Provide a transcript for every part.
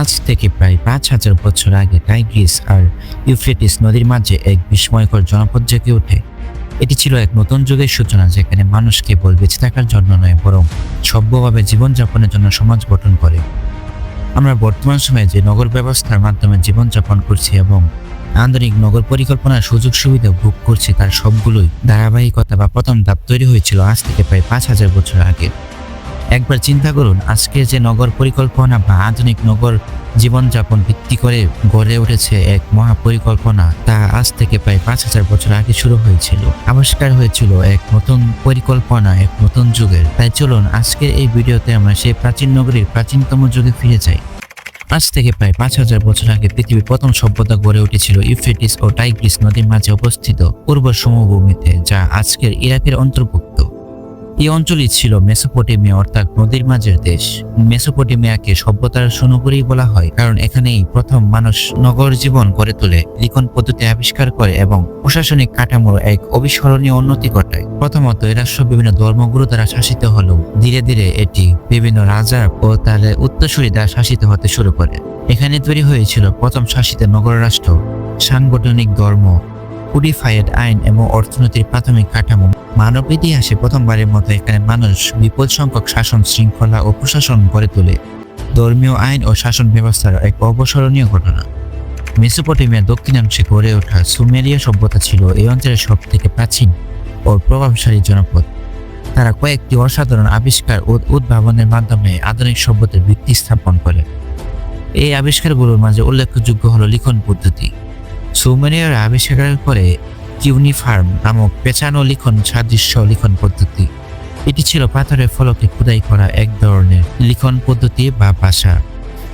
আজ থেকে প্রায় পাঁচ হাজার বছর আগে টাইগ্রিস আর ইউফ্রেটিস নদীর মাঝে এক বিস্ময়কর জনপদ জেগে ওঠে। এটি ছিল এক নতুন যুগের সূচনা যেখানে মানুষ কেবল বেঁচে থাকার জন্য নয়, বরং সভ্যভাবে জীবনযাপনের জন্য সমাজ গঠন করে। আমরা বর্তমান সময়ে যে নগর ব্যবস্থার মাধ্যমে জীবনযাপন করছি এবং আধুনিক নগর পরিকল্পনার সুযোগ সুবিধা ভোগ করছি, তার সবগুলোই ধারাবাহিকতা বা প্রথম ধাপ তৈরি হয়েছিল আজ থেকে প্রায় পাঁচ হাজার বছর আগে। একবার চিন্তা করুন আজকে যে নগর পরিকল্পনা বা আধুনিক নগর জীবনযাপন ভিত্তি করে গড়ে উঠেছে এক মহা পরিকল্পনা তা আজ থেকে প্রায় পাঁচ হাজার বছর আগে শুরু হয়েছিল। আবিষ্কার হয়েছিল এক নতুন পরিকল্পনা, এক নতুন যুগের। তাই চলুন, আজকের এই ভিডিওতে আমরা সেই প্রাচীন নগরীর প্রাচীনতম যুগে ফিরে যাই। আজ থেকে প্রায় পাঁচ হাজার বছর আগে পৃথিবীর প্রথম সভ্যতা গড়ে উঠেছিল ইউফ্রেটিস ও টাইগ্রিস নদীর মাঝে অবস্থিত পূর্ব সমভূমিতে, যা আজকের ইরাকের অন্তর্ভুক্ত। এই অঞ্চলই ছিল মেসোপটেমিয়া, অর্থাৎ নদীর মাঝের দেশ। মেসোপটেমিয়াকে সভ্যতার সোনগরী বলা হয়, কারণ এখানেই প্রথম মানুষ নগর জীবন গড়ে তোলে, লিখন পদ্ধতি আবিষ্কার করে এবং প্রশাসনিক কাঠামোর এক অবিস্মরণীয় উন্নতি ঘটায়। প্রথমত এ রাষ্ট্র বিভিন্ন ধর্মগুরু দ্বারা শাসিত হলেও ধীরে ধীরে এটি বিভিন্ন রাজা ও তার উত্তরসূরি দ্বারা শাসিত হতে শুরু করে। এখানে তৈরি হয়েছিল প্রথম শাসিত নগর রাষ্ট্র সাংগঠনিক ধর্ম কোডিফাইড আইন এবং অর্থনীতির প্রাথমিক কাঠামো। মানব ইতিহাসে প্রথমবারের মতো এখানে মানুষ বিপুল সংখ্যক শাসন শৃঙ্খলা ও প্রশাসন গড়ে তোলে। ধর্মীয় আইন ও শাসন ব্যবস্থার এক অবসরণীয় ঘটনা। মেসোপটেমিয়ার দক্ষিণাংশে গড়ে ওঠা সুমেরিয়া সভ্যতা ছিল এই অঞ্চলের সব থেকে প্রাচীন ও প্রভাবশালী জনপদ। তারা কয়েকটি অসাধারণ আবিষ্কার ও উদ্ভাবনের মাধ্যমে আধুনিক সভ্যতার ভিত্তি স্থাপন করে। এই আবিষ্কারগুলোর মাঝে উল্লেখযোগ্য হলো লিখন পদ্ধতি। সুমেরিয়ারা আবিষ্কার করে কিউনিফার্ম নামক পেঁচানো লিখন সাদৃশ্য লিখন পদ্ধতি। এটি ছিল পাথরের ফলকে খোদাই করা এক ধরনের লিখন পদ্ধতি বা ভাষা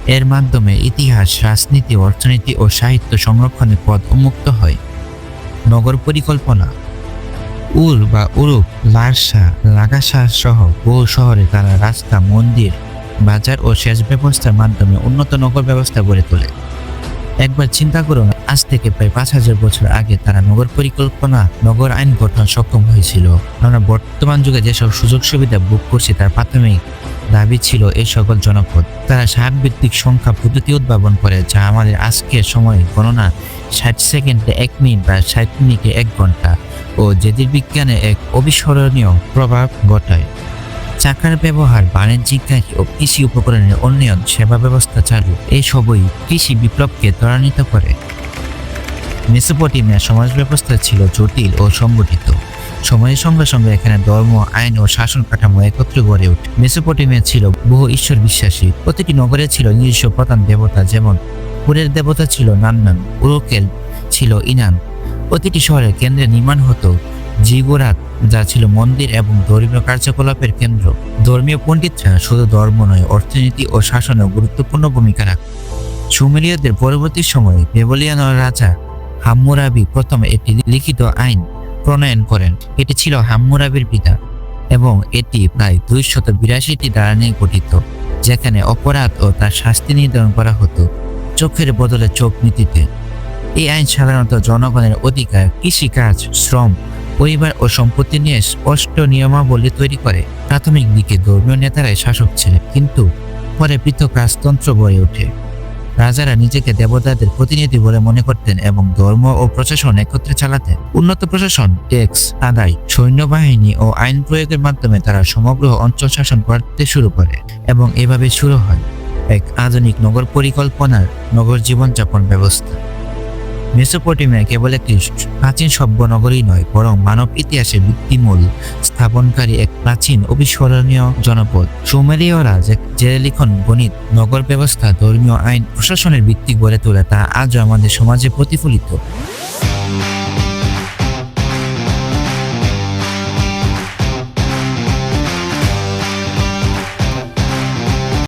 এর মাধ্যমে ইতিহাস, রাজনীতি, অর্থনীতি ও সাহিত্য সংরক্ষণের পথ উন্মুক্ত হয়। নগর পরিকল্পনা। উল বা উরুপ লারসা, লাগাসা সহ বহু শহরে তারা রাস্তা, মন্দির, বাজার ও সেচ ব্যবস্থার মাধ্যমে উন্নত নগর ব্যবস্থা গড়ে তোলে। একবার চিন্তা করুন আজ থেকে প্রায় পাঁচ হাজার বছর আগে তারা নগর পরিকল্পনা, নগর আইন গঠন সক্ষম হয়েছিল। আমরা বর্তমান যুগে যেসব সুযোগ সুবিধা ভোগ করছি তার প্রাথমিক দাবি ছিল এই সকল জনপদ। তারা ষাট ভিত্তিক সংখ্যা পদ্ধতি উদ্ভাবন করে, যা আমাদের আজকের সময় গণনা ষাট সেকেন্ডে এক মিনিট বা ষাট মিনিটে এক ঘণ্টা ও জ্যোতির্বিজ্ঞানে এক অবিস্মরণীয় প্রভাব ঘটায়। চাকার ব্যবহার, বাণিজ্যিক গাড়ি ও কৃষি উপকরণের উন্নয়ন, সেবা ব্যবস্থা চালু, এই সবই কৃষি বিপ্লবকে ত্বরান্বিত করে। মেসোপটেমিয়া সমাজ ব্যবস্থা ছিল জটিল ও সংগঠিত। সময়ের সঙ্গে সঙ্গে এখানে ধর্ম, আইন ও শাসন কাঠামো একত্রে গড়ে ওঠে। মেসোপটেমিয়া ছিল বহু ঈশ্বর বিশ্বাসী। প্রতিটি নগরে ছিল নিজস্ব প্রধান দেবতা যেমন পুরের দেবতা ছিল নান্নান, উরোকেল ছিল ইনান। প্রতিটি শহরের কেন্দ্রে নির্মাণ হতো জিগোরাত যা ছিল মন্দির এবং ধর্মীয় কার্যকলাপের কেন্দ্র। ধর্মীয় পণ্ডিতরা শুধু ধর্ম নয়, অর্থনীতি ও শাসনেও গুরুত্বপূর্ণ ভূমিকা রাখত সুমেরীয়দের পরবর্তী সময়ে বেবলিয়ান রাজা হাম্মুরাবি প্রথমে একটি লিখিত আইন প্রণয়ন করেন। এটি ছিল হাম্মুরাবির পিতা এবং এটি প্রায় দুইশত বিরাশিটি দ্বারা নিয়ে গঠিত যেখানে অপরাধ ও তার শাস্তি নির্ধারণ করা হতো চোখের বদলে চোখ নীতিতে। এই আইন সাধারণত জনগণের অধিকার, কৃষিকাজ, শ্রম পরিবার ও সম্পত্তি নিয়ে স্পষ্ট নিয়মাবলী তৈরি করে। প্রাথমিক দিকে ধর্মীয় নেতারাই শাসক ছিলেন, কিন্তু পরে পৃথক রাজতন্ত্র গড়ে ওঠে। রাজারা নিজেকে দেবতাদের প্রতিনিধি বলে মনে করতেন এবং ধর্ম ও প্রশাসন একত্রে চালাতেন উন্নত প্রশাসন, ট্যাক্স, আদায়, সৈন্যবাহিনী ও আইন প্রয়োগের মাধ্যমে তারা সমগ্র অঞ্চল শাসন করতে শুরু করে এবং এভাবে শুরু হয় এক আধুনিক নগর পরিকল্পনার নগর জীবনযাপন ব্যবস্থা। মেসোপটেমিয়া কেবল একটি প্রাচীন সভ্য নগরী নয়, বরং মানব ইতিহাসে ভিত্তিমূল, স্থাপনকারী এক প্রাচীন, অবিস্মরণীয় জনপদ। সুমেরীয়রা যে লিখন গণিত, নগর ব্যবস্থা, ধর্মীয় আইন, প্রশাসনের ভিত্তি গড়ে তোলে, তা আজও আমাদের সমাজে প্রতিফলিত।